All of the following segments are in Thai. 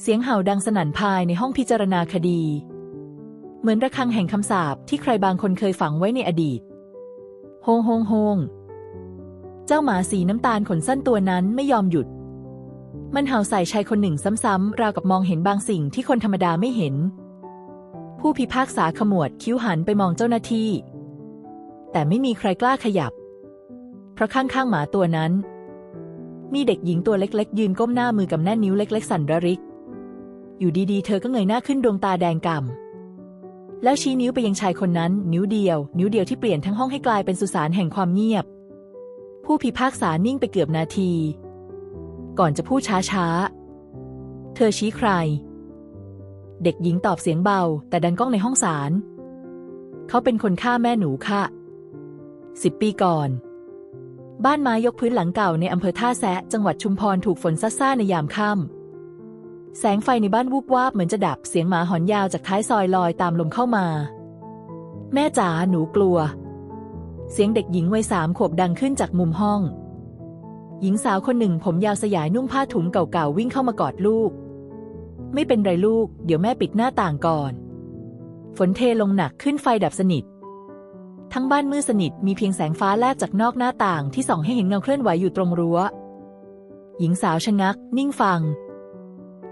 เสียงเห่าดังสนั่นภายในห้องพิจารณาคดี เหมือนระฆังแห่งคำสาปที่ใครบางคนเคยฝังไว้ในอดีต โฮงโฮงโฮงเจ้าหมาสีน้ำตาลขนสั้นตัวนั้นไม่ยอมหยุด มันเห่าใส่ชายคนหนึ่งซ้ำๆราวกับมองเห็นบางสิ่งที่คนธรรมดาไม่เห็น ผู้พิพากษาขมวดคิ้วหันไปมองเจ้าหน้าที่ แต่ไม่มีใครกล้าขยับ เพราะข้างๆหมาตัวนั้น มีเด็กหญิงตัวเล็กๆ ยืนก้มหน้ามือกำแน่นนิ้วเล็ก ๆ สั่นระริก อยู่ดีๆ เธอก็เงยหน้าขึ้นดวงตาแดงก่ำแล้วชี้นิ้วไปยังชายคนนั้น นิ้วเดียว นิ้วเดียวที่เปลี่ยนทั้งห้องให้กลายเป็นสุสานแห่งความเงียบ ผู้พิพากษานิ่งไปเกือบนาที ก่อนจะพูดช้าๆ เธอชี้ใคร เด็กหญิงตอบเสียงเบา แต่ดังก้องในห้องศาลเขาเป็นคนฆ่าแม่หนูค่ะสิบปีก่อน บ้านไม้ยกพื้นหลังเก่าในอำเภอท่าแซะจังหวัดชุมพรถูกฝนซัดซ่าในยามค่ำ แสงไฟในบ้านวูบวาบเหมือนจะดับเสียงหมาหอนยาวจากท้ายซอยลอยตามลมเข้ามา แม่จ๋าหนูกลัว เสียงเด็กหญิงวัยสามขวบดังขึ้นจากมุมห้อง หญิงสาวคนหนึ่งผมยาวสยายนุ่งผ้าถุงเก่าๆวิ่งเข้ามากอดลูก ไม่เป็นไรลูก เดี๋ยวแม่ปิดหน้าต่างก่อน ฝนเทลงหนักขึ้นไฟดับสนิท ทั้งบ้านมืดสนิทมีเพียงแสงฟ้าแลบจากนอกหน้าต่างที่ส่องให้เห็นเงาเคลื่อนไหวอยู่ตรงรั้วหญิงสาวชะงัก นิ่งฟัง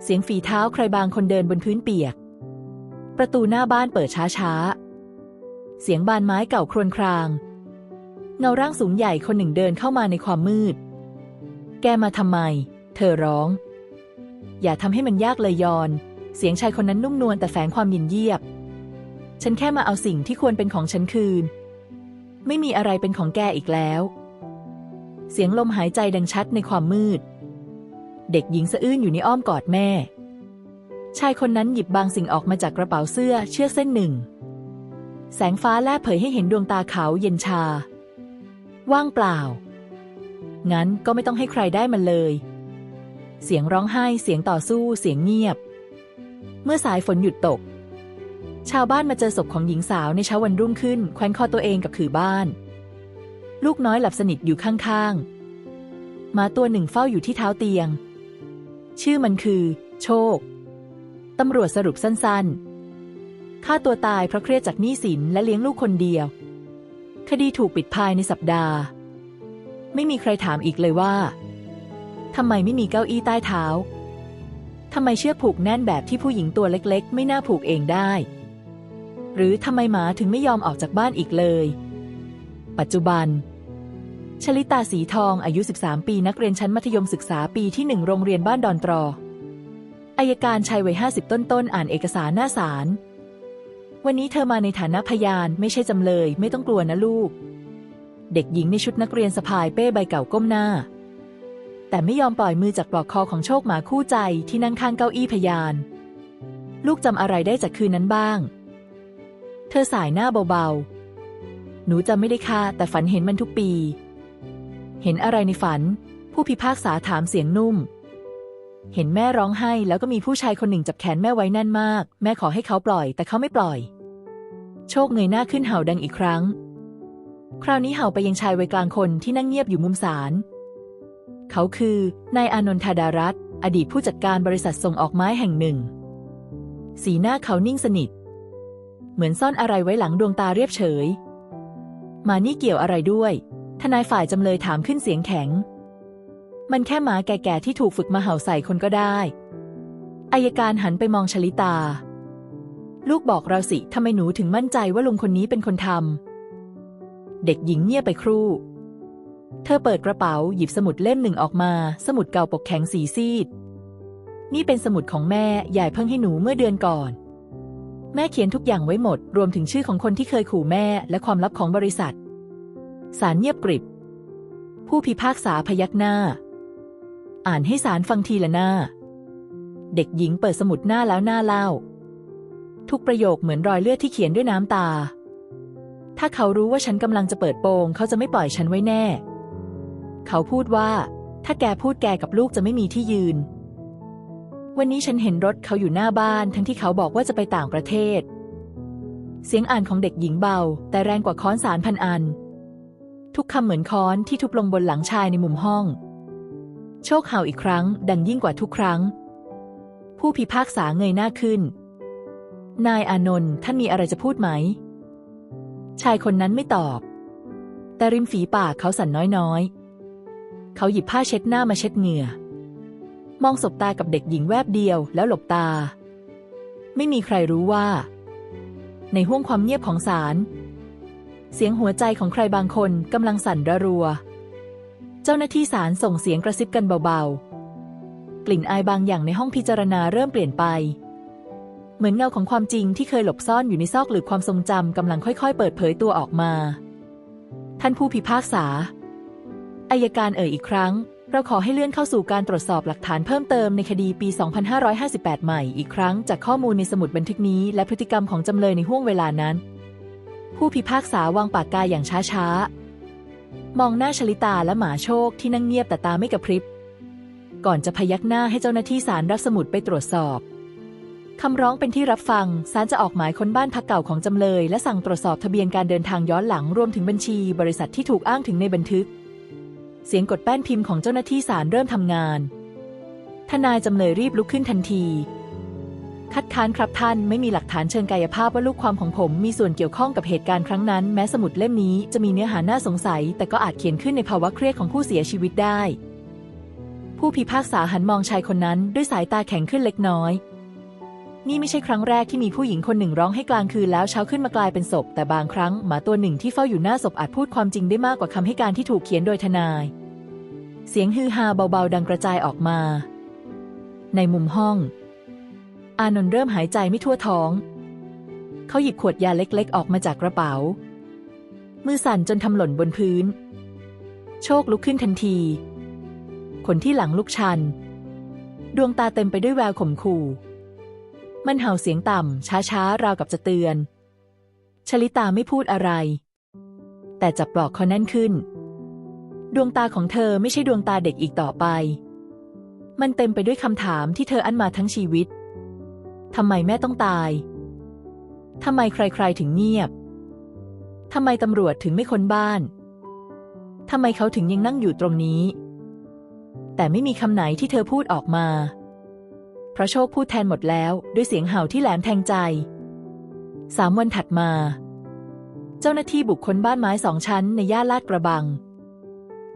เสียงฝีเท้าใครบางคนเดินบนพื้นเปียก ประตูหน้าบ้านเปิดช้าๆ เสียงบานไม้เก่าครวญคราง เงาร่างสูงใหญ่คนหนึ่งเดินเข้ามาในความมืด แกมาทำไม เธอร้อง อย่าทำให้มันยากเลยยอน เสียงชายคนนั้นนุ่มนวลแต่แฝงความยินเยียบ ฉันแค่มาเอาสิ่งที่ควรเป็นของฉันคืน ไม่มีอะไรเป็นของแกอีกแล้ว เสียงลมหายใจดังชัดในความมืด เด็กหญิงสะอื้นอยู่ในอ้อมกอดแม่ ชายคนนั้นหยิบบางสิ่งออกมาจากกระเป๋าเสื้อเชือกเส้นหนึ่ง แสงฟ้าแลบเผยให้เห็นดวงตาขาวเย็นชา ว่างเปล่า งั้นก็ไม่ต้องให้ใครได้มันเลย เสียงร้องไห้เสียงต่อสู้เสียงเงียบ เมื่อสายฝนหยุดตก ชาวบ้านมาเจอศพของหญิงสาวในเช้าวันรุ่งขึ้นแคว้นคอตัวเองกับขื่อบ้าน ลูกน้อยหลับสนิทอยู่ข้างๆหมาตัวหนึ่งเฝ้าอยู่ที่เท้าเตียง ชื่อมันคือ โชค ตำรวจสรุปสั้นๆฆ่าตัวตายเพราะเครียดจากหนี้สินและเลี้ยงลูกคนเดียว คดีถูกปิดภายในสัปดาห์ ไม่มีใครถามอีกเลยว่าทำไมไม่มีเก้าอี้ใต้เท้าทำไมเชือกผูกแน่นแบบที่ผู้หญิงตัวเล็ก ๆ ไม่น่าผูกเองได้ หรือทำไมหมาถึงไม่ยอมออกจากบ้านอีกเลย ปัจจุบัน ชลิตาสีทองอายุ 13 ปีนักเรียนชั้นมัธยมศึกษาปีที่หนึ่งโรงเรียนบ้านดอนตรออายการชายวัยห้าสิบต้นๆอ่านเอกสารหน้าศาล วันนี้เธอมาในฐานะพยานไม่ใช่จำเลย ไม่ต้องกลัวนะลูก เด็กหญิงในชุดนักเรียนสะพายเป้ใบเก่าก้มหน้า แต่ไม่ยอมปล่อยมือจากปลอกคอของโชคหมาคู่ใจที่นั่งข้างเก้าอี้พยาน ลูกจำอะไรได้จากคืนนั้นบ้าง เธอสายหน้าเบาๆ หนูจำไม่ได้ค่ะแต่ฝันเห็นมันทุกปี เห็นอะไรในฝัน ผู้พิพากษาถามเสียงนุ่ม เห็นแม่ร้องไห้แล้วก็มีผู้ชายคนหนึ่งจับแขนแม่ไว้แน่นมาก แม่ขอให้เขาปล่อย แต่เขาไม่ปล่อย โชคเงยหน้าขึ้นเห่าดังอีกครั้ง คราวนี้เห่าไปยังชายวัยกลางคนที่นั่งเงียบอยู่มุมศาลเขาคือนายอานนทาดารัตน์อดีตผู้จัดการบริษัทส่งออกไม้แห่งหนึ่ง สีหน้าเขานิ่งสนิท เหมือนซ่อนอะไรไว้หลังดวงตาเรียบเฉย มานี่เกี่ยวอะไรด้วย ทนายฝ่ายจำเลยถามขึ้นเสียงแข็ง มันแค่หมาแก่ๆที่ถูกฝึกมาเห่าใส่คนก็ได้ อายการหันไปมองชลิตา ลูกบอกเราสิทำไมหนูถึงมั่นใจว่าลุงคนนี้เป็นคนทำ เด็กหญิงเงียบไปครู่ เธอเปิดกระเป๋าหยิบสมุดเล่มหนึ่งออกมา สมุดเก่าปกแข็งสีซีด นี่เป็นสมุดของแม่ยายเพิ่งให้หนูเมื่อเดือนก่อน แม่เขียนทุกอย่างไว้หมด รวมถึงชื่อของคนที่เคยขู่แม่และความลับของบริษัท สารเงียบกริบ ผู้พิพากษาพยักหน้า อ่านให้สารฟังทีละหน้า เด็กหญิงเปิดสมุดหน้าแล้วหน้าเล่า ทุกประโยคเหมือนรอยเลือดที่เขียนด้วยน้ำตา ถ้าเขารู้ว่าฉันกำลังจะเปิดโปงเขาจะไม่ปล่อยฉันไว้แน่ เขาพูดว่า ถ้าแกพูดแกกับลูกจะไม่มีที่ยืน วันนี้ฉันเห็นรถเขาอยู่หน้าบ้านทั้งที่เขาบอกว่าจะไปต่างประเทศเสียงอ่านของเด็กหญิงเบา แต่แรงกว่าค้อนสารพันอัน ทุกคำเหมือนค้อนที่ทุบลงบนหลังชายในมุมห้อง โชคเห่าอีกครั้ง ดังยิ่งกว่าทุกครั้ง ผู้พิพากษาเงยหน้าขึ้น นายอานนท์ท่านมีอะไรจะพูดไหม ชายคนนั้นไม่ตอบ แต่ริมฝีปากเขาสั่นน้อยๆ เขาหยิบผ้าเช็ดหน้ามาเช็ดเหงื่อ มองสบตากับเด็กหญิงแวบเดียวแล้วหลบตา ไม่มีใครรู้ว่า ในห้วงความเงียบของศาล เสียงหัวใจของใครบางคนกำลังสั่นระรัว เจ้าหน้าที่ศาลส่งเสียงกระซิบกันเบาๆ กลิ่นอายบางอย่างในห้องพิจารณาเริ่มเปลี่ยนไป เหมือนเงาของความจริงที่เคยหลบซ่อนอยู่ในซอกหลืบความทรงจำกำลังค่อยๆ เปิดเผยตัวออกมา ท่านผู้พิพากษาอายการเอ่ยอีกครั้ง เราขอให้เลื่อนเข้าสู่การตรวจสอบหลักฐานเพิ่มเติมในคดีปี 2558 ใหม่อีกครั้งจากข้อมูลในสมุดบันทึกนี้และพฤติกรรมของจำเลยในห่วงเวลานั้น ผู้พิพากษาวางปากกาอย่างช้าๆ มองหน้าชลิตาและหมาโชคที่นั่งเงียบแต่ตาไม่กระพริบ ก่อนจะพยักหน้าให้เจ้าหน้าที่ศาลรับสมุดไปตรวจสอบ คำร้องเป็นที่รับฟัง ศาลจะออกหมายค้นบ้านพักเก่าของจำเลย และสั่งตรวจสอบทะเบียนการเดินทางย้อนหลังรวมถึงบัญชี บริษัทที่ถูกอ้างถึงในบันทึก เสียงกดแป้นพิมพ์ของเจ้าหน้าที่ศาลเริ่มทำงาน ทนายจำเลยรีบลุกขึ้นทันที คัดค้านครับท่านไม่มีหลักฐานเชิงกายภาพว่าลูกความของผม มีส่วนเกี่ยวข้องกับเหตุการณ์ครั้งนั้น แม้สมุดเล่มนี้จะมีเนื้อหาน่าสงสัย แต่ก็อาจเขียนขึ้นในภาวะเครียดของผู้เสียชีวิตได้ ผู้พิพากษาหันมองชายคนนั้นด้วยสายตาแข็งขึ้นเล็กน้อย นี่ไม่ใช่ครั้งแรกที่มีผู้หญิงคนหนึ่งร้องให้กลางคืนแล้วเช้าขึ้นมากลายเป็นศพ แต่บางครั้งหมาตัวหนึ่งที่เฝ้าอยู่หน้าศพอาจพูดความจริงได้มากกว่าคำให้การที่ถูกเขียนโดยทนาย เสียงฮือฮาเบาๆ ดังกระจายออกมา ในมุมห้อง อานนท์เริ่มหายใจไม่ทั่วท้อง เขาหยิบขวดยาเล็กๆ ออกมาจากกระเป๋า มือสั่นจนทำหล่นบนพื้น โชคลุกขึ้นทันที ขนที่หลังลุกชัน ดวงตาเต็มไปด้วยแววข่มขู่ มันเห่าเสียงต่ำ ช้าๆ ราวกับจะเตือน ชลิตาไม่พูดอะไร แต่จับปลอกคอแน่นขึ้น ดวงตาของเธอไม่ใช่ดวงตาเด็กอีกต่อไป มันเต็มไปด้วยคำถามที่เธออั้นมาทั้งชีวิต ทำไมแม่ต้องตาย ทำไมใครๆถึงเงียบ ทำไมตำรวจถึงไม่ค้นบ้าน ทำไมเขาถึงยังนั่งอยู่ตรงนี้ แต่ไม่มีคำไหนที่เธอพูดออกมาเพราะโชคพูดแทนหมดแล้วด้วยเสียงเห่าที่แหลมแทงใจ สามวันถัดมา เจ้าหน้าที่บุกค้นบ้านไม้สองชั้นในย่านลาดกระบัง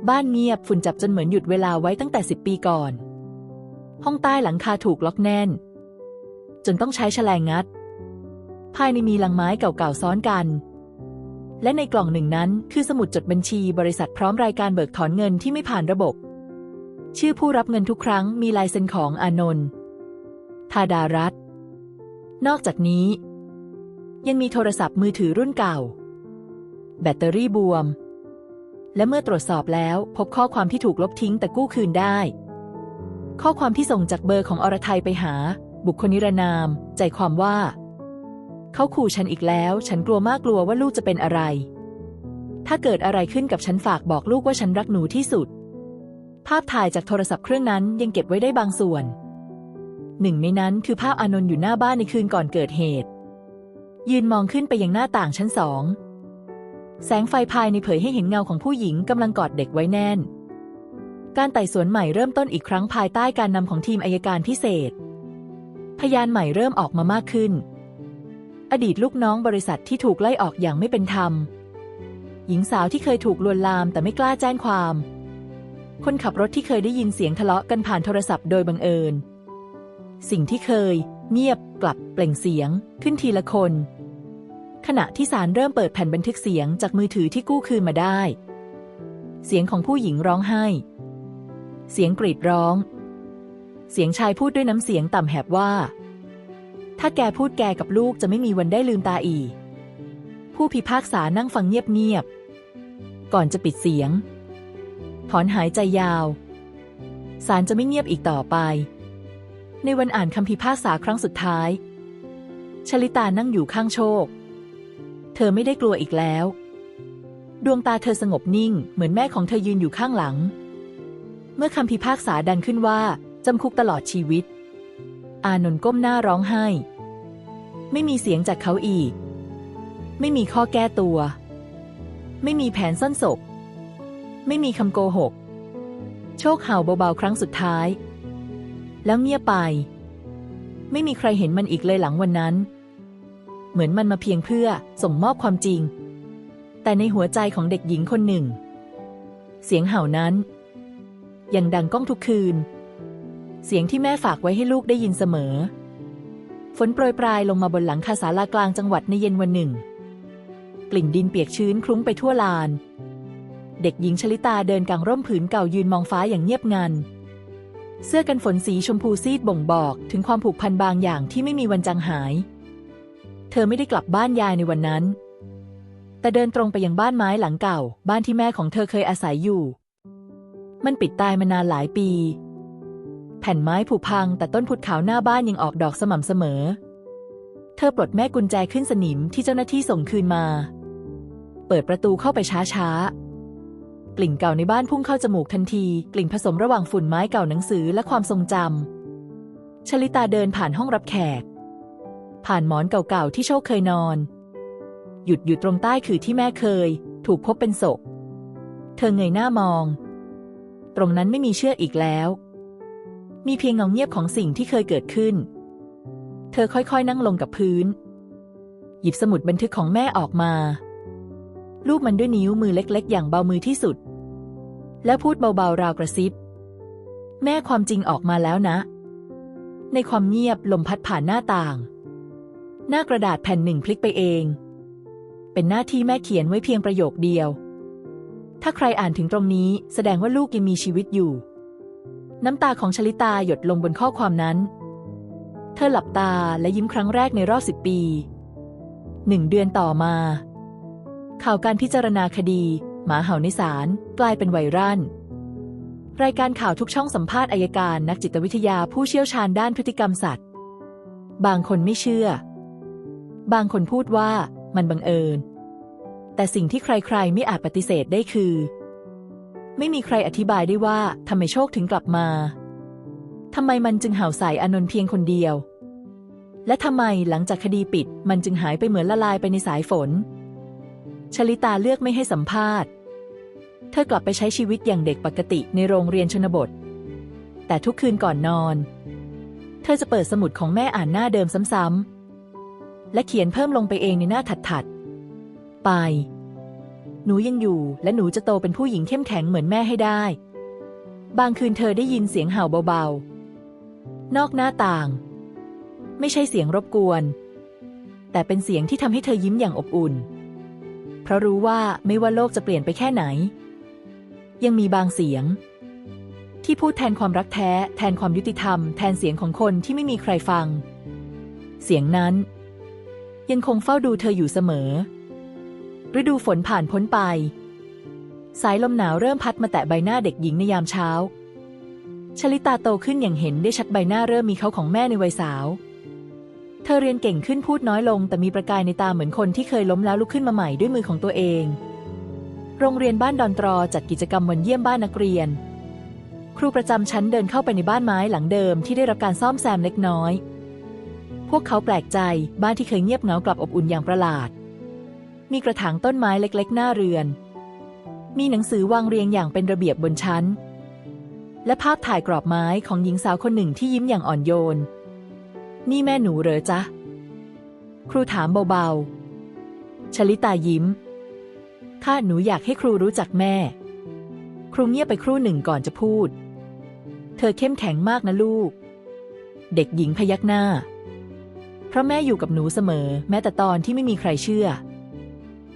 บ้านเงียบฝุ่นจับจนเหมือนหยุดเวลาไว้ตั้งแต่สิบปีก่อน ห้องใต้หลังคาถูกล็อกแน่น จนต้องใช้แฉลงงัด ภายในมีลังไม้เก่าๆซ้อนกัน และในกล่องหนึ่งนั้นคือสมุดจดบัญชีบริษัทพร้อมรายการเบิกถอนเงินที่ไม่ผ่านระบบ ชื่อผู้รับเงินทุกครั้งมีลายเซ็นของอานนท์ธาดารัตน์นอกจากนี้ ยังมีโทรศัพท์มือถือรุ่นเก่า แบตเตอรี่บวม และเมื่อตรวจสอบแล้วพบข้อความที่ถูกลบทิ้งแต่กู้คืนได้ ข้อความที่ส่งจากเบอร์ของอรไทยไปหา บุคคลนิรนาม ใจความว่า เขาขู่ฉันอีกแล้ว ฉันกลัวมากกลัวว่าลูกจะเป็นอะไร ถ้าเกิดอะไรขึ้นกับฉันฝากบอกลูกว่าฉันรักหนูที่สุด ภาพถ่ายจากโทรศัพท์เครื่องนั้นยังเก็บไว้ได้บางส่วน หนึ่งในนั้นคือภาพอานนท์อยู่หน้าบ้านในคืนก่อนเกิดเหตุ ยืนมองขึ้นไปยังหน้าต่างชั้นสอง แสงไฟภายในเผยให้เห็นเงาของผู้หญิงกำลังกอดเด็กไว้แน่นการไต่สวนใหม่เริ่มต้นอีกครั้งภายใต้การนำของทีมอายการพิเศษ พยานใหม่เริ่มออกมามากขึ้น อดีตลูกน้องบริษัทที่ถูกไล่ออกอย่างไม่เป็นธรรม หญิงสาวที่เคยถูกลวนลามแต่ไม่กล้าแจ้งความ คนขับรถที่เคยได้ยินเสียงทะเลาะกันผ่านโทรศัพท์โดยบังเอิญ สิ่งที่เคย เงียบกลับเปล่งเสียง ขึ้นทีละคน ขณะที่สารเริ่มเปิดแผ่นบันทึกเสียงจากมือถือที่กู้คืนมาได้ เสียงของผู้หญิงร้องไห้ เสียงกรีดร้อง เสียงชายพูดด้วยน้ำเสียงต่ำแหบว่า ถ้าแกพูดแกกับลูกจะไม่มีวันได้ลืมตาอีก ผู้พิพากษานั่งฟังเงียบๆ ก่อนจะปิดเสียง ถอนหายใจยาว ศาลจะไม่เงียบอีกต่อไป ในวันอ่านคำพิพากษาครั้งสุดท้าย ชลิตานั่งอยู่ข้างโชค เธอไม่ได้กลัวอีกแล้ว ดวงตาเธอสงบนิ่ง เหมือนแม่ของเธอยืนอยู่ข้างหลัง เมื่อคำพิพากษาดังขึ้นว่า จำคุกตลอดชีวิต อานนท์ก้มหน้าร้องไห้ ไม่มีเสียงจากเขาอีก ไม่มีข้อแก้ตัว ไม่มีแผนซ่อนศพ ไม่มีคำโกหก โชคเห่าเบาๆ ครั้งสุดท้าย แล้วเงียบไป ไม่มีใครเห็นมันอีกเลยหลังวันนั้น เหมือนมันมาเพียงเพื่อส่งมอบความจริง แต่ในหัวใจของเด็กหญิงคนหนึ่ง เสียงเห่านั้น ยังดังก้องทุกคืน เสียงที่แม่ฝากไว้ให้ลูกได้ยินเสมอ ฝนโปรยปลายลงมาบนหลังคาศาลากลางจังหวัดในเย็นวันหนึ่ง กลิ่นดินเปียกชื้นคลุ้งไปทั่วลาน เด็กหญิงชลิตาเดินกลางร่มผืนเก่ายืนมองฟ้าอย่างเงียบงัน เสื้อกันฝนสีชมพูซีดบ่งบอกถึงความผูกพันบางอย่างที่ไม่มีวันจางหาย เธอไม่ได้กลับบ้านยายในวันนั้น แต่เดินตรงไปยังบ้านไม้หลังเก่า บ้านที่แม่ของเธอเคยอาศัยอยู่ มันปิดตายมานานหลายปี แผ่นไม้ผุพัง แต่ต้นพุดขาวหน้าบ้านยังออกดอกสม่ำเสมอ เธอปลดแม่กุญแจขึ้นสนิมที่เจ้าหน้าที่ส่งคืนมา เปิดประตูเข้าไปช้าๆ กลิ่นเก่าในบ้านพุ่งเข้าจมูกทันที กลิ่นผสมระหว่างฝุ่นไม้เก่าหนังสือและความทรงจำชลิตาเดินผ่านห้องรับแขก ผ่านหมอนเก่าๆที่โชคเคยนอน หยุดอยู่ตรงใต้คือที่แม่เคย ถูกพบเป็นศพ เธอเงยหน้ามอง ตรงนั้นไม่มีเชือกอีกแล้ว มีเพียงเงาเงียบของสิ่งที่เคยเกิดขึ้น เธอค่อยๆนั่งลงกับพื้น หยิบสมุดบันทึกของแม่ออกมา ลูบมันด้วยนิ้วมือเล็ก ๆ อย่างเบามือที่สุด แล้วพูดเบาๆราวกระซิบ แม่ความจริงออกมาแล้วนะ ในความเงียบลมพัดผ่านหน้าต่าง หน้ากระดาษแผ่นหนึ่งพลิกไปเอง เป็นหน้าที่แม่เขียนไว้เพียงประโยคเดียว ถ้าใครอ่านถึงตรงนี้แสดงว่าลูกยังมีชีวิตอยู่ น้ำตาของชลิตาหยดลงบนข้อความนั้น เธอหลับตาและยิ้มครั้งแรกในรอบสิบปีหนึ่งเดือนต่อมา ข่าวการพิจารณาคดี หมาเห่าในศาลกลายเป็นไวรัลรายการข่าวทุกช่องสัมภาษณ์อายการนักจิตวิทยาผู้เชี่ยวชาญด้านพฤติกรรมสัตว์ บางคนไม่เชื่อ บางคนพูดว่ามันบังเอิญ แต่สิ่งที่ใครๆไม่อาจปฏิเสธได้คือ ไม่มีใครอธิบายได้ว่าทำไมโชคถึงกลับมาทำไมมันจึงเห่าใส่อานนท์เพียงคนเดียว และทำไมหลังจากคดีปิด มันจึงหายไปเหมือนละลายไปในสายฝน ชลิตาเลือกไม่ให้สัมภาษณ์ เธอกลับไปใช้ชีวิตอย่างเด็กปกติในโรงเรียนชนบท แต่ทุกคืนก่อนนอน เธอจะเปิดสมุดของแม่อ่านหน้าเดิมซ้ำๆและเขียนเพิ่มลงไปเองในหน้าถัดๆ ไป หนูยังอยู่ และหนูจะโตเป็นผู้หญิงเข้มแข็งเหมือนแม่ให้ได้ บางคืนเธอได้ยินเสียงเห่าเบาๆ นอกหน้าต่าง ไม่ใช่เสียงรบกวน แต่เป็นเสียงที่ทำให้เธอยิ้มอย่างอบอุ่น เพราะรู้ว่าไม่ว่าโลกจะเปลี่ยนไปแค่ไหน ยังมีบางเสียง ที่พูดแทนความรักแท้ แทนความยุติธรรม แทนเสียงของคนที่ไม่มีใครฟัง เสียงนั้น ยังคงเฝ้าดูเธออยู่เสมอ ฤดูฝนผ่านพ้นไป สายลมหนาวเริ่มพัดมาแตะใบหน้าเด็กหญิงในยามเช้า ชลิตาโตขึ้นอย่างเห็นได้ชัดใบหน้าเริ่มมีเขาของแม่ในวัยสาว เธอเรียนเก่งขึ้นพูดน้อยลง แต่มีประกายในตาเหมือนคนที่เคยล้มแล้วลุกขึ้นมาใหม่ด้วยมือของตัวเอง โรงเรียนบ้านดอนตรอจัดกิจกรรมวันเยี่ยมบ้านนักเรียน ครูประจำชั้นเดินเข้าไปในบ้านไม้หลังเดิมที่ได้รับการซ่อมแซมเล็กน้อย พวกเขาแปลกใจบ้านที่เคยเงียบเหงากลับอบอุ่นอย่างประหลาด มีกระถางต้นไม้เล็กๆ หน้าเรือน มีหนังสือวางเรียงอย่างเป็นระเบียบบนชั้น และภาพถ่ายกรอบไม้ของหญิงสาวคนหนึ่งที่ยิ้มอย่างอ่อนโยน นี่แม่หนูเหรอจ๊ะ ครูถามเบาๆ ชลิตายิ้ม ข้าหนูอยากให้ครูรู้จักแม่ ครูเงียบไปครู่หนึ่งก่อนจะพูด เธอเข้มแข็งมากนะลูก เด็กหญิงพยักหน้า เพราะแม่อยู่กับหนูเสมอ แม้แต่ตอนที่ไม่มีใครเชื่อ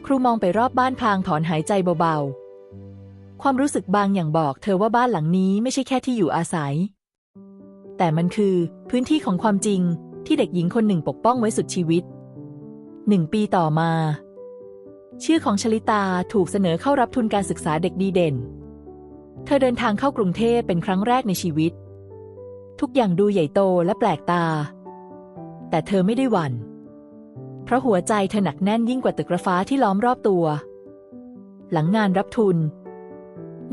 ครูมองไปรอบบ้านพลางถอนหายใจเบาๆ ความรู้สึกบางอย่างบอกเธอว่าบ้านหลังนี้ไม่ใช่แค่ที่อยู่อาศัย แต่มันคือพื้นที่ของความจริงที่เด็กหญิงคนหนึ่งปกป้องไว้สุดชีวิตหนึ่งปีต่อมา ชื่อของชลิตาถูกเสนอเข้ารับทุนการศึกษาเด็กดีเด่น เธอเดินทางเข้ากรุงเทพเป็นครั้งแรกในชีวิต ทุกอย่างดูใหญ่โตและแปลกตา แต่เธอไม่ได้หวัน่น เพราะหัวใจเธอหนักแน่นยิ่งกว่าตึกระฟ้าที่ล้อมรอบตัว หลังงานรับทุน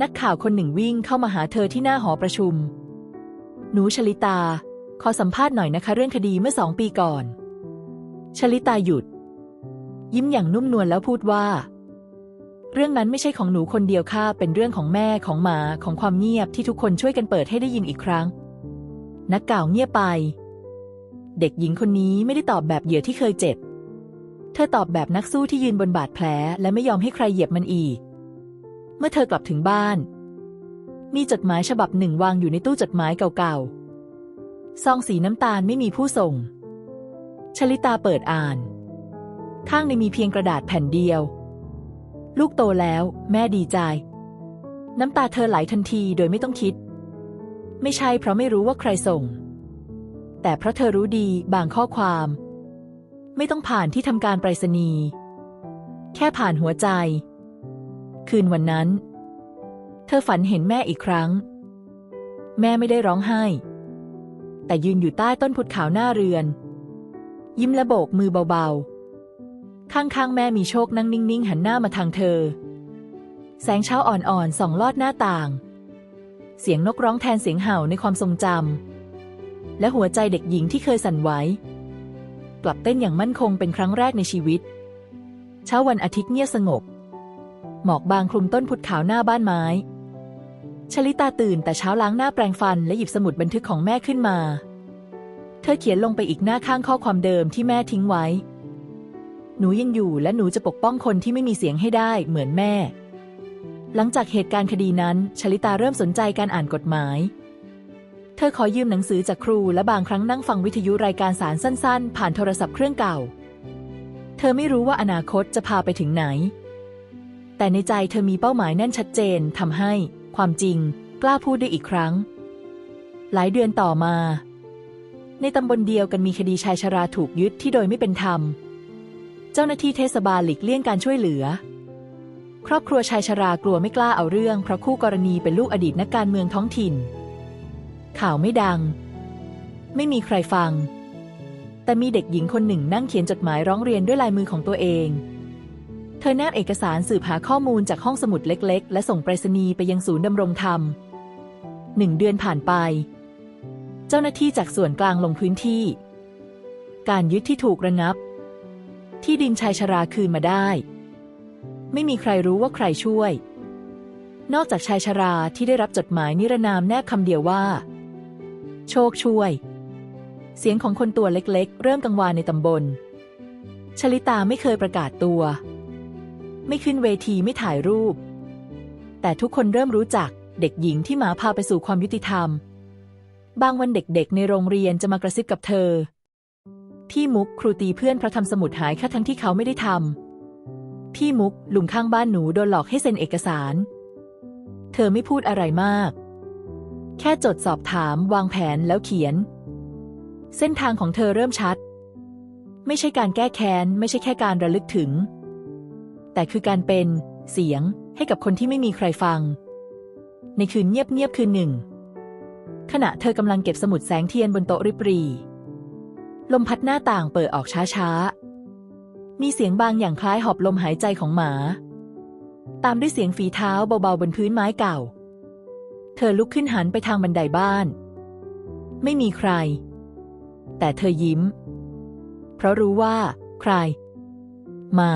นักข่าวคนหนึ่งวิ่งเข้ามาหาเธอที่หน้าหอประชุม หนูชลิตา ขอสัมภาษณ์หน่อยนะคะเรื่องคดีเมื่อสองปีก่อน ชลิตาหยุด ยิ้มอย่างนุ่มนวลแล้วพูดว่า เรื่องนั้นไม่ใช่ของหนูคนเดียวค่ะ เป็นเรื่องของแม่ของหมาของความเงียบที่ทุกคนช่วยกันเปิดให้ได้ยินอีกครั้ง นักข่าวเงียบไปเด็กหญิงคนนี้ไม่ได้ตอบแบบเหยื่อที่เคยเจ็บ เธอตอบแบบนักสู้ที่ยืนบนบาดแผล และไม่ยอมให้ใครเหยียบมันอีก เมื่อเธอกลับถึงบ้าน มีจดหมายฉบับหนึ่งวางอยู่ในตู้จดหมายเก่าๆ ซองสีน้ำตาลไม่มีผู้ส่ง ชลิตาเปิดอ่าน ข้างในมีเพียงกระดาษแผ่นเดียว ลูกโตแล้ว แม่ดีใจ น้ำตาเธอไหลทันทีโดยไม่ต้องคิด ไม่ใช่เพราะไม่รู้ว่าใครส่ง แต่เพราะเธอรู้ดีบางข้อความ ไม่ต้องผ่านที่ทำการไปรษณีย์แค่ผ่านหัวใจ คืนวันนั้น เธอฝันเห็นแม่อีกครั้ง แม่ไม่ได้ร้องไห้ แต่ยืนอยู่ใต้ต้นพุทธขาวหน้าเรือน ยิ้มและโบกมือเบาๆ ข้างๆ แม่มีโชคนั่งนิ่งๆ หันหน้ามาทางเธอ แสงเช้าอ่อนๆส่องลอดหน้าต่าง เสียงนกร้องแทนเสียงเห่าในความทรงจำและหัวใจเด็กหญิงที่เคยสั่นไหว กลับเต้นอย่างมั่นคงเป็นครั้งแรกในชีวิต เช้าวันอาทิตย์เงียบสงบ หมอกบางคลุมต้นพุทธขาวหน้าบ้านไม้ ชลิตาตื่นแต่เช้าล้างหน้าแปรงฟันและหยิบสมุดบันทึกของแม่ขึ้นมา เธอเขียนลงไปอีกหน้าข้างข้อความเดิมที่แม่ทิ้งไว้ หนูยังอยู่และหนูจะปกป้องคนที่ไม่มีเสียงให้ได้เหมือนแม่ หลังจากเหตุการณ์คดีนั้น ชลิตาเริ่มสนใจการอ่านกฎหมาย เธอขอยืมหนังสือจากครูและบางครั้งนั่งฟังวิทยุรายการสารสั้นๆ ผ่านโทรศัพท์เครื่องเก่า เธอไม่รู้ว่าอนาคตจะพาไปถึงไหน แต่ในใจเธอมีเป้าหมายแน่นชัดเจนทำให้ ความจริง กล้าพูดได้อีกครั้ง หลายเดือนต่อมา ในตำบลเดียวกันมีคดีชายชราถูกยึดที่โดยไม่เป็นธรรม เจ้าหน้าที่เทศบาลหลีกเลี่ยงการช่วยเหลือ ครอบครัวชายชรากลัวไม่กล้าเอาเรื่องเพราะคู่กรณีเป็นลูกอดีตนักการเมืองท้องถิ่น ข่าวไม่ดัง ไม่มีใครฟัง แต่มีเด็กหญิงคนหนึ่งนั่งเขียนจดหมายร้องเรียนด้วยลายมือของตัวเอง เธอแนบเอกสารสืบหาข้อมูลจากห้องสมุดเล็ก ๆ และส่งไปรษณีย์ไปยังศูนย์ดำรงธรรมหนึ่งเดือนผ่านไป เจ้าหน้าที่จากส่วนกลางลงพื้นที่ การยึดที่ถูกระงับ ที่ดินชายชราคืนมาได้ ไม่มีใครรู้ว่าใครช่วยนอกจากชายชราที่ได้รับจดหมายนิรนามแนบคำเดียวว่า โชคช่วย เสียงของคนตัวเล็กๆ เริ่มกังวานในตำบล ชลิตาไม่เคยประกาศตัว ไม่ขึ้นเวทีไม่ถ่ายรูป แต่ทุกคนเริ่มรู้จักเด็กหญิงที่หมาพาไปสู่ความยุติธรรม บางวันเด็กๆ ในโรงเรียนจะมากระซิบกับเธอ พี่มุกครูตีเพื่อนเพราะทำสมุดหายค่าทั้งที่เขาไม่ได้ทำพี่มุกลุงข้างบ้านหนูโดนหลอกให้เซ็นเอกสาร เธอไม่พูดอะไรมาก แค่จดสอบถามวางแผนแล้วเขียน เส้นทางของเธอเริ่มชัด ไม่ใช่การแก้แค้น ไม่ใช่แค่การระลึกถึง แต่คือการเป็นเสียงให้กับคนที่ไม่มีใครฟัง ในคืนเงียบๆคืนหนึ่ง ขณะเธอกำลังเก็บสมุดแสงเทียนบนโต๊ะริบรี ลมพัดหน้าต่างเปิดออกช้าๆ มีเสียงบางอย่างคล้ายหอบลมหายใจของหมา ตามด้วยเสียงฝีเท้าเบาๆบนพื้นไม้เก่า เธอลุกขึ้นหันไปทางบันไดบ้าน ไม่มีใคร แต่เธอยิ้ม เพราะรู้ว่า ใคร มา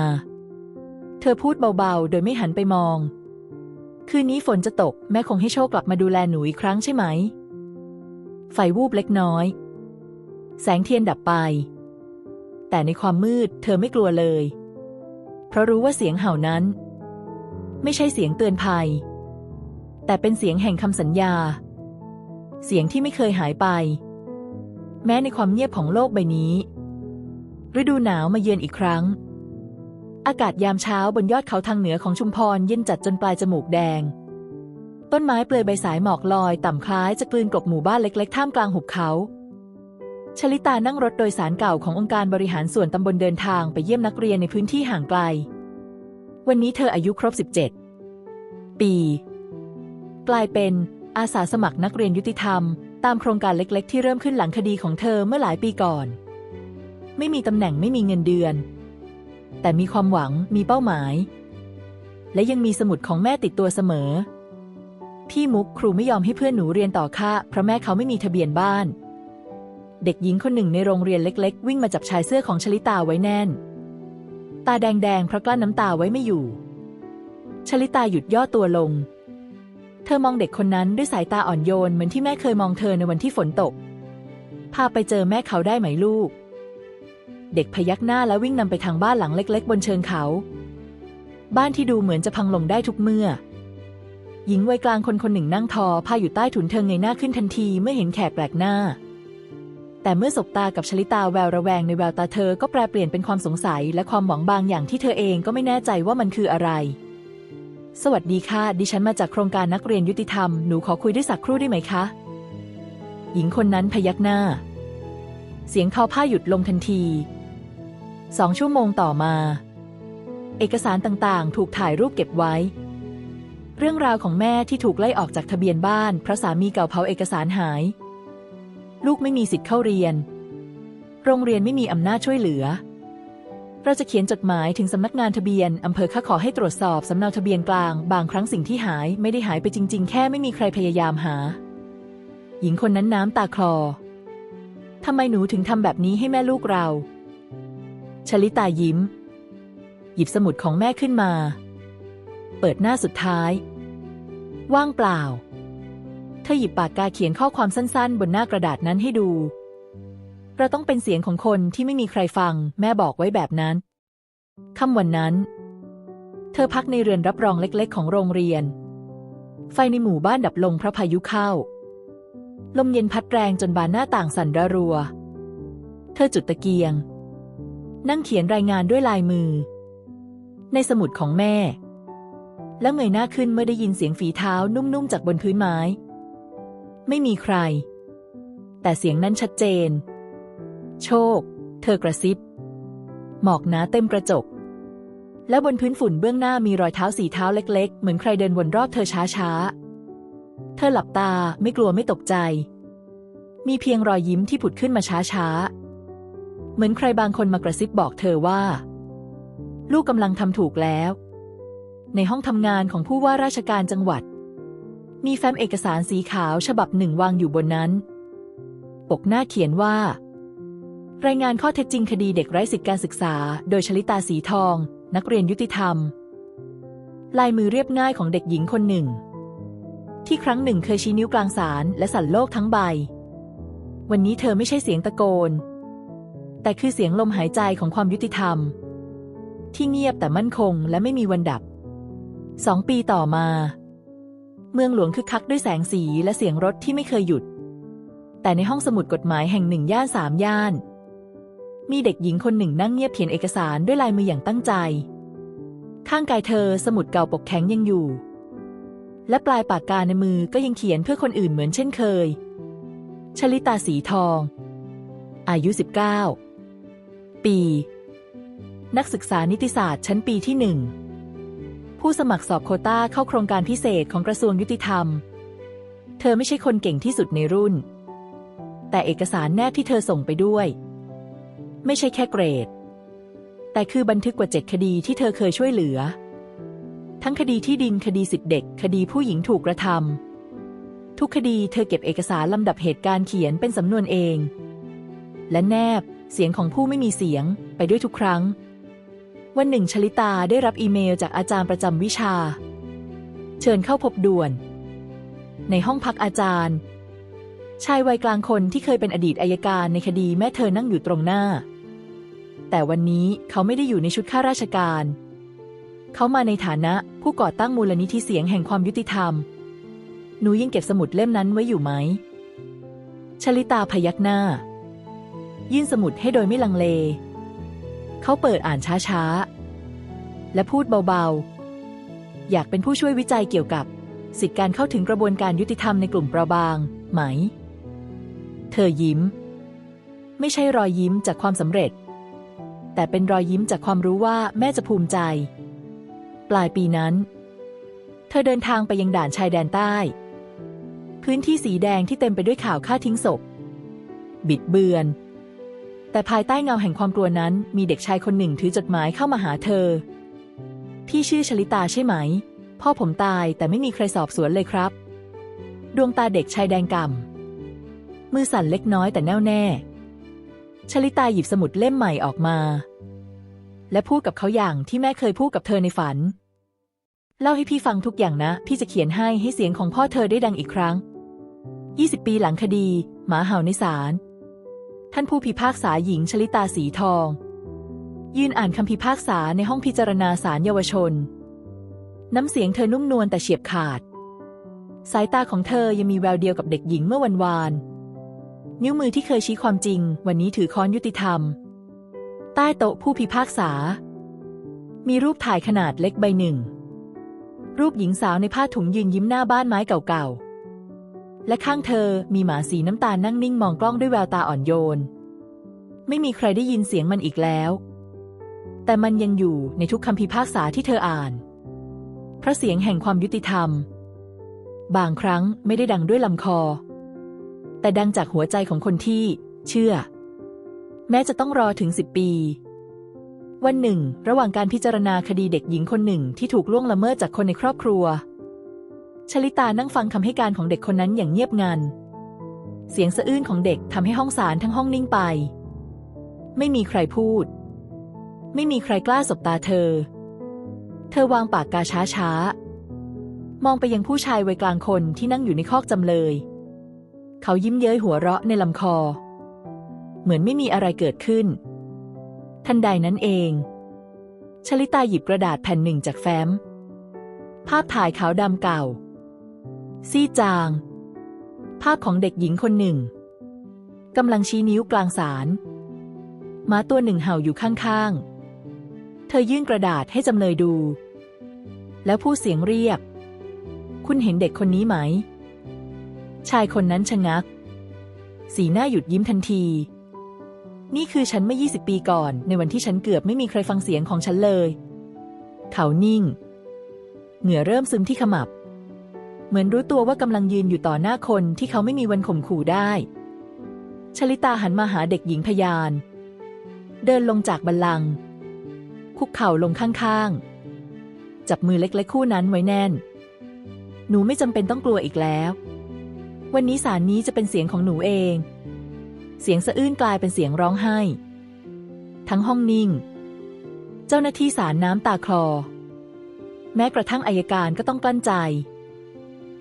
เธอพูดเบาๆ โดยไม่หันไปมอง คืนนี้ฝนจะตก แม่คงให้โชคกลับมาดูแลหนูอีกครั้งใช่ไหม ไฟวูบเล็กน้อย แสงเทียนดับไป แต่ในความมืดเธอไม่กลัวเลย เพราะรู้ว่าเสียงเห่านั้น ไม่ใช่เสียงเตือนภัย แต่เป็นเสียงแห่งคำสัญญา เสียงที่ไม่เคยหายไป แม้ในความเงียบของโลกใบนี้ ฤดูหนาวมาเยือนอีกครั้ง อากาศยามเช้าบนยอดเขาทางเหนือของชุมพรเย็นจัดจนปลายจมูกแดง ต้นไม้เปลือยใบสายหมอกลอยต่ำคล้ายจะกลืนกลบหมู่บ้านเล็ก ๆ ท่ามกลางหุบเขาชลิตานั่งรถโดยสารเก่าขององค์การบริหารส่วนตำบลเดินทางไปเยี่ยมนักเรียนในพื้นที่ห่างไกล วันนี้เธออายุครบ 17 ปี กลายเป็นอาสาสมัครนักเรียนยุติธรรม ตามโครงการเล็กๆ ที่เริ่มขึ้นหลังคดีของเธอเมื่อหลายปีก่อน ไม่มีตำแหน่งไม่มีเงินเดือน แต่มีความหวังมีเป้าหมาย และยังมีสมุดของแม่ติดตัวเสมอ พี่มุกครูไม่ยอมให้เพื่อนหนูเรียนต่อค่าเพราะแม่เขาไม่มีทะเบียนบ้าน เด็กหญิงคนหนึ่งในโรงเรียนเล็ก ๆ วิ่งมาจับชายเสื้อของชลิตาไว้แน่น ตาแดงๆเพราะกลั้นน้ำตาไว้ไม่อยู่ชลิตาหยุดย่อตัวลง เธอมองเด็กคนนั้นด้วยสายตาอ่อนโยนเหมือนที่แม่เคยมองเธอในวันที่ฝนตก พาไปเจอแม่เขาได้ไหมลูก เด็กพยักหน้าแล้ววิ่งนำไปทางบ้านหลังเล็ก ๆ บนเชิงเขา บ้านที่ดูเหมือนจะพังลงได้ทุกเมื่อ หญิงวัยกลางคนคนหนึ่งนั่งทอผ้าอยู่ใต้ถุนเธอเงยหน้าขึ้นทันทีเมื่อเห็นแขกแปลกหน้า แต่เมื่อสบตากับชลิตาแววระแวงในแววตาเธอก็แปลเปลี่ยนเป็นความสงสัยและความหวังบางอย่างที่เธอเองก็ไม่แน่ใจว่ามันคืออะไร สวัสดีค่ะ ดิฉันมาจากโครงการนักเรียนยุติธรรม หนูขอคุยด้วยสักครู่ได้ไหมคะ หญิงคนนั้นพยักหน้า เสียงทอผ้าหยุดลงทันทีสองชั่วโมงต่อมา เอกสารต่างๆ ถูกถ่ายรูปเก็บไว้ เรื่องราวของแม่ที่ถูกไล่ออกจากทะเบียนบ้านเพราะสามีเก่าเผาเอกสารหาย ลูกไม่มีสิทธิ์เข้าเรียน โรงเรียนไม่มีอำนาจช่วยเหลือ เราจะเขียนจดหมายถึงสำนักงานทะเบียนอำเภอข้าขอให้ตรวจสอบสำเนาทะเบียนกลาง บางครั้งสิ่งที่หายไม่ได้หายไปจริง ๆ แค่ไม่มีใครพยายามหา หญิงคนนั้นน้ำตาคลอทำไมหนูถึงทำแบบนี้ให้แม่ลูกเรา ชลิตายิ้ม หยิบสมุดของแม่ขึ้นมา เปิดหน้าสุดท้าย ว่างเปล่า เธอหยิบปากกาเขียนข้อความสั้น ๆ บนหน้ากระดาษนั้นให้ดู เราต้องเป็นเสียงของคนที่ไม่มีใครฟัง แม่บอกไว้แบบนั้นค่ำวันนั้น เธอพักในเรือนรับรองเล็ก ๆ ของโรงเรียน ไฟในหมู่บ้านดับลงเพราะพายุเข้า ลมเย็นพัดแรงจนบานหน้าต่างสั่นระรัว เธอจุดตะเกียง นั่งเขียนรายงานด้วยลายมือ ในสมุดของแม่ แล้วเงยหน้าขึ้นเมื่อได้ยินเสียงฝีเท้านุ่มๆจากบนพื้นไม้ ไม่มีใคร แต่เสียงนั้นชัดเจน โชค เธอกระซิบ หมอกหนาเต็มกระจก แล้วบนพื้นฝุ่นเบื้องหน้ามีรอยเท้าสีเท้าเล็กๆ เหมือนใครเดินวนรอบเธอช้าๆ เธอหลับตาไม่กลัวไม่ตกใจ มีเพียงรอยยิ้มที่ผุดขึ้นมาช้าๆ เหมือนใครบางคนมากระซิบบอกเธอว่า ลูกกำลังทำถูกแล้ว ในห้องทำงานของผู้ว่าราชการจังหวัด มีแฟ้มเอกสารสีขาวฉบับหนึ่งวางอยู่บนนั้น ปกหน้าเขียนว่า รายงานข้อเท็จจริงคดีเด็กไร้สิทธิการศึกษา โดยชลิตาสีทอง นักเรียนยุติธรรม ลายมือเรียบง่ายของเด็กหญิงคนหนึ่ง ที่ครั้งหนึ่งเคยชี้นิ้วกลางสารและสั่นโลกทั้งใบ วันนี้เธอไม่ใช่เสียงตะโกน แต่คือเสียงลมหายใจของความยุติธรรม ที่เงียบแต่มั่นคงและไม่มีวันดับสองปีต่อมา เมืองหลวงคึกคักด้วยแสงสีและเสียงรถที่ไม่เคยหยุด แต่ในห้องสมุดกฎหมายแห่งหนึ่งย่านสามย่าน มีเด็กหญิงคนหนึ่งนั่งเงียบเขียนเอกสารด้วยลายมืออย่างตั้งใจ ข้างกายเธอสมุดเก่าปกแข็งยังอยู่ และปลายปากกาในมือก็ยังเขียนเพื่อคนอื่นเหมือนเช่นเคย ชลิตาสีทอง อายุ 19 ปี นักศึกษานิติศาสตร์ชั้นปีที่หนึ่งผู้สมัครสอบโคต้าเข้าโครงการพิเศษของกระทรวงยุติธรรม เธอไม่ใช่คนเก่งที่สุดในรุ่น แต่เอกสารแนบที่เธอส่งไปด้วย ไม่ใช่แค่เกรด แต่คือบันทึกกว่าเจ็ดคดีที่เธอเคยช่วยเหลือ ทั้งคดีที่ดินคดีสิทธิเด็ก คดีผู้หญิงถูกกระทำทุกคดีเธอเก็บเอกสารลำดับเหตุการณ์เขียนเป็นสำนวนเอง และแนบเสียงของผู้ไม่มีเสียงไปด้วยทุกครั้ง วันหนึ่งชลิตาได้รับอีเมลจากอาจารย์ประจำวิชา เชิญเข้าพบด่วน ในห้องพักอาจารย์ชายวัยกลางคนที่เคยเป็นอดีตอายการในคดีแม่เธอนั่งอยู่ตรงหน้า แต่วันนี้เขาไม่ได้อยู่ในชุดข้าราชการ เขามาในฐานะผู้ก่อตั้งมูลนิธิเสียงแห่งความยุติธรรม หนูยังเก็บสมุดเล่มนั้นไว้อยู่ไหม ชลิตาพยักหน้า ยื่นสมุดให้โดยไม่ลังเล เขาเปิดอ่านช้าๆ และพูดเบาๆ อยากเป็นผู้ช่วยวิจัยเกี่ยวกับ สิทธิการเข้าถึงกระบวนการยุติธรรมในกลุ่มเปราะบาง ไหม เธอยิ้ม ไม่ใช่รอยยิ้มจากความสำเร็จ แต่เป็นรอยยิ้มจากความรู้ว่าแม่จะภูมิใจ ปลายปีนั้น เธอเดินทางไปยังด่านชายแดนใต้ พื้นที่สีแดงที่เต็มไปด้วยข่าวฆ่าทิ้งศพ บิดเบือน แต่ภายใต้เงาแห่งความกลัวนั้น มีเด็กชายคนหนึ่งถือจดหมายเข้ามาหาเธอ พี่ชื่อชลิตาใช่ไหม พ่อผมตายแต่ไม่มีใครสอบสวนเลยครับ ดวงตาเด็กชายแดงก่ำมือสั่นเล็กน้อยแต่แน่วแน่ ชลิตาหยิบสมุดเล่มใหม่ออกมา และพูดกับเขาอย่างที่แม่เคยพูดกับเธอในฝัน เล่าให้พี่ฟังทุกอย่างนะ พี่จะเขียนให้ให้เสียงของพ่อเธอได้ดังอีกครั้ง 20 ปีหลังคดี หมาเห่าในศาลท่านผู้พิพากษาหญิงชลิตาสีทอง ยืนอ่านคำพิพากษาในห้องพิจารณาศาลเยาวชน น้ำเสียงเธอนุ่มนวลแต่เฉียบขาด สายตาของเธอยังมีแววเดียวกับเด็กหญิงเมื่อวันวาน นิ้วมือที่เคยชี้ความจริง วันนี้ถือค้อนยุติธรรม ใต้โต๊ะผู้พิพากษา มีรูปถ่ายขนาดเล็กใบหนึ่ง รูปหญิงสาวในผ้าถุงยืนยิ้มหน้าบ้านไม้เก่าๆ และข้างเธอมีหมาสีน้ำตาลนั่งนิ่งมองกล้องด้วยแววตาอ่อนโยน ไม่มีใครได้ยินเสียงมันอีกแล้ว แต่มันยังอยู่ในทุกคำพิพากษาที่เธออ่านเพราะเสียงแห่งความยุติธรรม บางครั้งไม่ได้ดังด้วยลำคอ แต่ดังจากหัวใจของคนที่ เชื่อ แม้จะต้องรอถึงสิบปี วันหนึ่ง ระหว่างการพิจารณาคดีเด็กหญิงคนหนึ่งที่ถูกล่วงละเมิดจากคนในครอบครัว ชลิตานั่งฟังคำให้การของเด็กคนนั้นอย่างเงียบงัน เสียงสะอื้นของเด็กทำให้ห้องศาลทั้งห้องนิ่งไป ไม่มีใครพูด ไม่มีใครกล้าสบตาเธอ เธอวางปากกาช้าช้าๆมองไปยังผู้ชายวัยกลางคนที่นั่งอยู่ในคอกจำเลย เขายิ้มเย้ยหัวเราะในลำคอ เหมือนไม่มีอะไรเกิดขึ้น ทันใดนั้นเอง ชลิตาหยิบกระดาษแผ่นหนึ่งจากแฟ้ม ภาพถ่ายขาวดำเก่า ซี่จาง ภาพของเด็กหญิงคนหนึ่งกำลังชี้นิ้วกลางศาลหมาตัวหนึ่งเห่าอยู่ข้างๆ เธอยื่นกระดาษให้จำเลยดู แล้วพูดเสียงเรียก คุณเห็นเด็กคนนี้ไหม ชายคนนั้นชะงัก สีหน้าหยุดยิ้มทันที นี่คือฉันเมื่อ 20 ปีก่อน ในวันที่ฉันเกือบไม่มีใครฟังเสียงของฉันเลย เขานิ่ง เหงื่อเริ่มซึมที่ขมับ เหมือนรู้ตัวว่ากำลังยืนอยู่ต่อหน้าคนที่เขาไม่มีวันข่มขู่ได้ ชลิตาหันมาหาเด็กหญิงพยาน เดินลงจากบัลลัง คุกเข่าลงข้างๆ จับมือเล็กๆคู่นั้นไว้แน่น หนูไม่จำเป็นต้องกลัวอีกแล้ว วันนี้สารนี้จะเป็นเสียงของหนูเอง เสียงสะอื้นกลายเป็นเสียงร้องไห้ ทั้งห้องนิ่ง เจ้าหน้าที่ศาลน้ำตาคลอ แม้กระทั่งอายการก็ต้องกลั้นใจ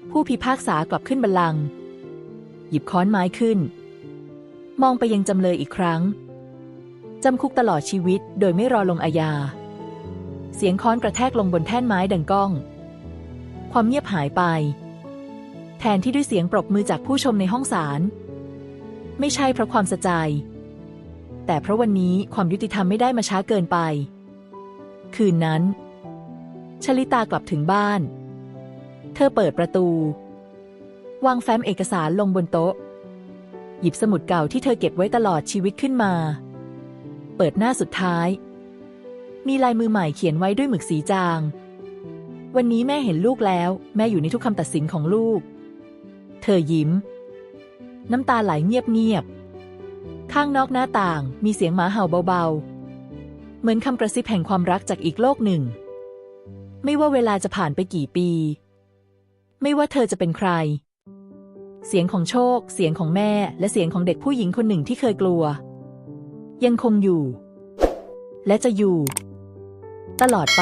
ผู้พิพากษากลับขึ้นบัลลังก์หยิบค้อนไม้ขึ้น มองไปยังจำเลยอีกครั้ง จำคุกตลอดชีวิตโดยไม่รอลงอาญา เสียงค้อนกระแทกลงบนแท่นไม้ดังก้อง ความเงียบหายไป แทนที่ด้วยเสียงปรบมือจากผู้ชมในห้องศาล ไม่ใช่เพราะความสะใจ แต่เพราะวันนี้ความยุติธรรมไม่ได้มาช้าเกินไป คืนนั้น ชลิตากลับถึงบ้าน เธอเปิดประตู วางแฟ้มเอกสารลงบนโต๊ะ หยิบสมุดเก่าที่เธอเก็บไว้ตลอดชีวิตขึ้นมา เปิดหน้าสุดท้าย มีลายมือใหม่เขียนไว้ด้วยหมึกสีจางวันนี้แม่เห็นลูกแล้ว แม่อยู่ในทุกคำตัดสินของลูก เธอยิ้ม น้ำตาไหลเงียบๆ ข้างนอกหน้าต่างมีเสียงหมาเห่าเบาๆ เหมือนคำกระซิบแห่งความรักจากอีกโลกหนึ่ง ไม่ว่าเวลาจะผ่านไปกี่ปี ไม่ว่าเธอจะเป็นใคร เสียงของโชค เสียงของแม่ และเสียงของเด็กผู้หญิงคนหนึ่งที่เคยกลัว ยังคงอยู่ และจะอยู่ ตลอดไป